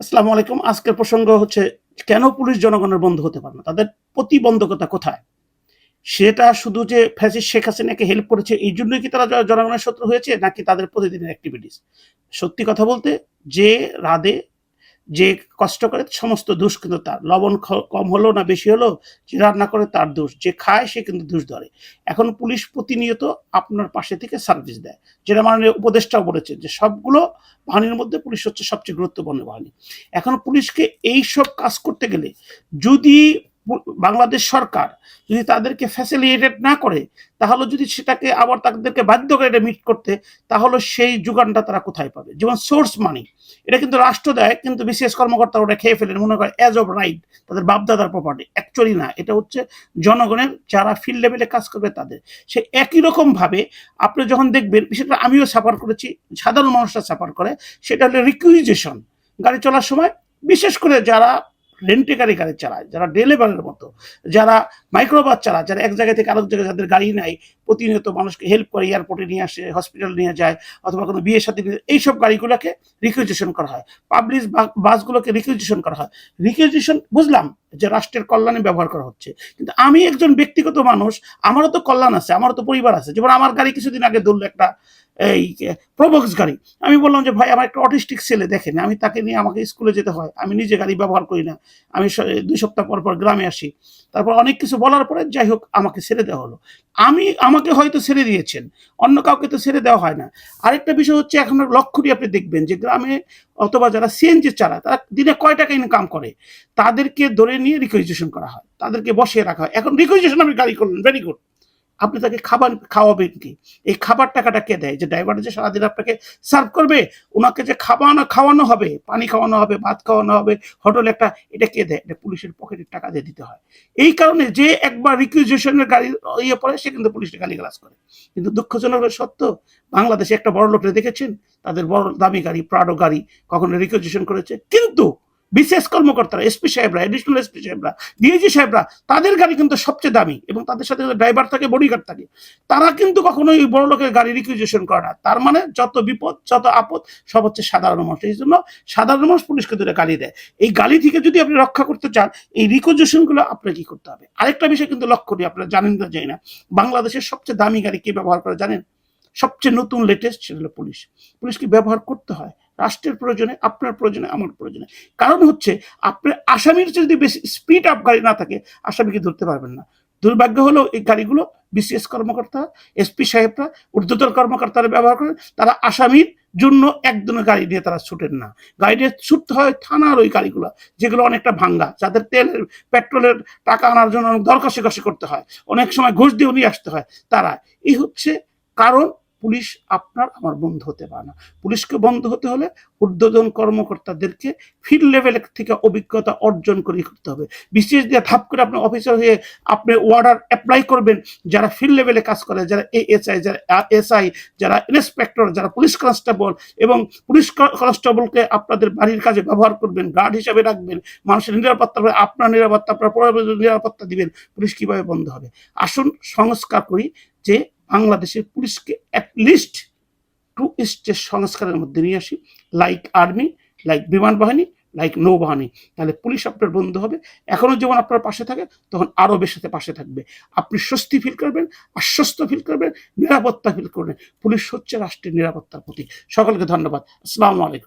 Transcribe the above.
আসসালামু আলাইকুম। আজকের প্রসঙ্গ হচ্ছে, কেন পুলিশ জনগণের বন্ধু হতে পারে না? তাদের প্রতিবন্ধকতা কোথায়? সেটা শুধু যে ফ্যাসিস শেখ হাসিনাকে হেল্প করেছে, এই জন্যই কি তারা জনগণের শত্রু হয়েছে, নাকি তাদের প্রতিদিনের অ্যাক্টিভিটিস সত্যি কথা বলতে, যে রাধে যে কষ্ট করে সমস্ত দোষ কিন্তু তার। লবণ কম হলো না বেশি হলো, যে রান্না করে তার দোষ। যে খায় সে কিন্তু দোষ ধরে। এখন পুলিশ প্রতিনিয়ত আপনার পাশে থেকে সার্ভিস দেয়। যেটা মাননীয় উপদেষ্টাও বলেছে যে সবগুলো বাহিনীর মধ্যে পুলিশ হচ্ছে সবচেয়ে গুরুত্বপূর্ণ বাহিনী। এখন পুলিশকে এই সব কাজ করতে গেলে যদি বাংলাদেশ সরকার যদি তাদেরকে ফ্যাসিলিটেট না করে, তাহলে যদি সেটাকে আবার তাদেরকে বাধ্য করে এটা মিট করতে, তাহলে সেই যোগানটা তারা কোথায় পাবে? যেমন সোর্স মানি এটা কিন্তু রাষ্ট্র দেয়, কিন্তু বিশেষ কর্মকর্তা ওটা খেয়ে ফেলেন। মনে করে অ্যাজ অফ রাইট তাদের বাপদাদার প্রপার্টি অ্যাকচুয়ালি না, এটা হচ্ছে জনগণের যারা ফিল্ড লেভেলে কাজ করবে তাদের। সে একই রকম ভাবে আপনি যখন দেখবেন, বিশেষ করে আমিও সাফার করেছি, সাধারণ মানুষরা সাফার করে, সেটা হলো রিকুইজেশন গাড়ি চলার সময় বিশেষ করে যারা রেন্টে গাড়ি চালায়, যারা ডেলিভারের মতো, যারা মাইক্রোবাস চালায়, যারা এক জায়গা থেকে আরেক জায়গায় যাদের গাড়ি নাই, প্রতিনিয়ত মানুষকে হেল্প করে এয়ারপোর্টে নিয়ে আসে হসপিটাল নিয়ে যায়, অথবা কোনো বিয়ে সাথে এইসব গাড়িগুলোকে রিকুইজেশন করা হয়। পাবলিক বাসগুলোকে রিকুইজেশন করা হয়। রিকুইজেশন বুঝলাম যে রাষ্ট্রের কল্যাণে ব্যবহার করা হচ্ছে। কিন্তু আমি একজন ব্যক্তিগত মানুষ, আমারও তো কল্যাণ আছে, আমারও তো পরিবার আছে। যেমন আমার গাড়ি কিছুদিন আগে ধরলো একটা এই প্রবক্স গাড়ি। আমি বললাম যে, ভাই, আমার একটা অটিস্টিক ছেলে, দেখেন, আমি তাকে নিয়ে আমাকে স্কুলে যেতে হয়। আমি নিজে গাড়ি ব্যবহার করি না। আমি দুই সপ্তাহ পর পর গ্রামে আসি। তারপর অনেক কিছু বলার পরে যাই হোক, আমাকে ছেড়ে দেওয়া হলো। আমি, আমাকে হয়তো ছেড়ে দিয়েছেন। অন্য কাউকে তো ছেড়ে দেওয়া হয় না। আরেকটা বিষয় হচ্ছে, এখন লক্ষ্যটি আপনি দেখবেন যে, গ্রামে অথবা যারা সিএনজি চালায়, তারা দিনে কয় টাকা ইনকাম করে? তাদেরকে ধরে নিয়ে রিকুইজেশন করা হয়। তাদেরকে বসিয়ে রাখা হয়। এখন রিকুইজেশন আপনি গাড়ি করলেন ভেরি গুড আপনি তাকে খাবার খাওয়াবেন কি? এই খাবার টাকাটা কে দেয়? যে ড্রাইভার যে সারাদিন আপনাকে সার্ভ করবে, ওনাকে যে খাওয়ানো খাওয়ানো হবে, পানি খাওয়ানো হবে, ভাত খাওয়ানো হবে হোটেলে একটা, এটা কে দেয়? এটা পুলিশের পকেটের টাকা দিয়ে দিতে হয়। এই কারণে যে একবার রিকুইজেশনের গাড়ি ইয়ে পড়ে, সে কিন্তু পুলিশের গালি গালাজ করে। কিন্তু দুঃখজনক সত্য, বাংলাদেশে একটা বড় লোকরে দেখেছেন? তাদের বড় দামি গাড়ি প্রাডো গাড়ি কখনো রিকুইজেশন করেছে? কিন্তু বিশেষ কর্মকর্তারা, এসপি সাহেবরা এডিশনাল এসপি সাহেবরা ডিএজি সাহেবরা, তাদের গাড়ি কিন্তু সবচেয়ে দামি এবং তাদের সাথে ড্রাইভার থাকে বডিগার্ড থাকে, তারা কিন্তু কখনোই বড় লোকের গাড়ি রিকুইজেশন করে না। তার মানে যত বিপদ, যত আপদ, সব হচ্ছে সাধারণ মানুষ। এই জন্য সাধারণ মানুষ পুলিশকে দূরে গালি দেয়। এই গালি থেকে যদি আপনি রক্ষা করতে চান, এই রিকুইজেশনগুলো আপনার কি করতে হবে? আরেকটা বিষয় কিন্তু লক্ষ্য করি, আপনারা জানেন না যাই না। বাংলাদেশের সবচেয়ে দামি গাড়ি কে ব্যবহার করে জানেন? সবচেয়ে নতুন লেটেস্ট সেটা হলো পুলিশ। পুলিশকে ব্যবহার করতে হয়? রাষ্ট্রের প্রয়োজনে, আপনার প্রয়োজনে, আমার প্রয়োজনে। কারণ হচ্ছে, আপনার আসামির যদি বেশি স্পিড আপ গাড়ি না থাকে, আসামিকে ধরতে পারবেন না। দুর্ভাগ্য হলো, এই গাড়িগুলো বিসিএস কর্মকর্তা এসপি সাহেবরা, ঊর্ধ্বতন কর্মকর্তারা ব্যবহার করেন তারা আসামির জন্য একজনের গাড়ি নিয়ে তারা ছুটেন না। গাড়ি নিয়ে ছুটতে হয় থানার ওই গাড়িগুলো, যেগুলো অনেকটা ভাঙ্গা, যাদের তেলের, পেট্রোলের টাকা আনার জন্য অনেক দর কষাকষি করতে হয়। অনেক সময় ঘুষ দিয়ে নিয়ে আসতে হয় তারা। এই হচ্ছে কারণ পুলিশ আপনার, আমার বন্ধু হতে পারে না। পুলিশকে বন্ধ হতে হলে ঊর্ধ্বতন কর্মকর্তাদেরকে ফিল্ড লেভেল থেকে অভিজ্ঞতা অর্জন করে করতে হবে। বিশেষ দিয়ে ধাপ করে আপনি অফিসার হয়ে আপনি অর্ডার অ্যাপ্লাই করবেন, যারা ফিল্ড লেভেলে কাজ করে, যারা এএসআই যারা এসআই যারা ইন্সপেক্টর যারা পুলিশ কনস্টেবল এবং পুলিশ কনস্টেবলকে আপনাদের বাড়ির কাজে ব্যবহার করবেন গার্ড হিসাবে রাখবেন, মানুষের নিরাপত্তা আপনার নিরাপত্তা আপনার নিরাপত্তা দিবেন, পুলিশ কীভাবে বন্ধ হবে? আসুন সংস্কার করি যে বাংলাদেশের পুলিশকে অ্যাটলিস্ট টু স্টেজ সংস্কারের মধ্যে নিয়ে আসি। লাইক আর্মি লাইক বিমান বাহিনী লাইক নৌবাহিনী। তাহলে পুলিশ আপনার বন্ধু হবে। এখনও যেমন আপনার পাশে থাকে, তখন আরও বেশি সাথে পাশে থাকবে। আপনি স্বস্তি ফিল করবেন, আশ্বস্ত ফিল করবেন, নিরাপত্তা ফিল করবেন। পুলিশ হচ্ছে রাষ্ট্রের নিরাপত্তার প্রতীক। সকলকে ধন্যবাদ। আসসালামু আলাইকুম।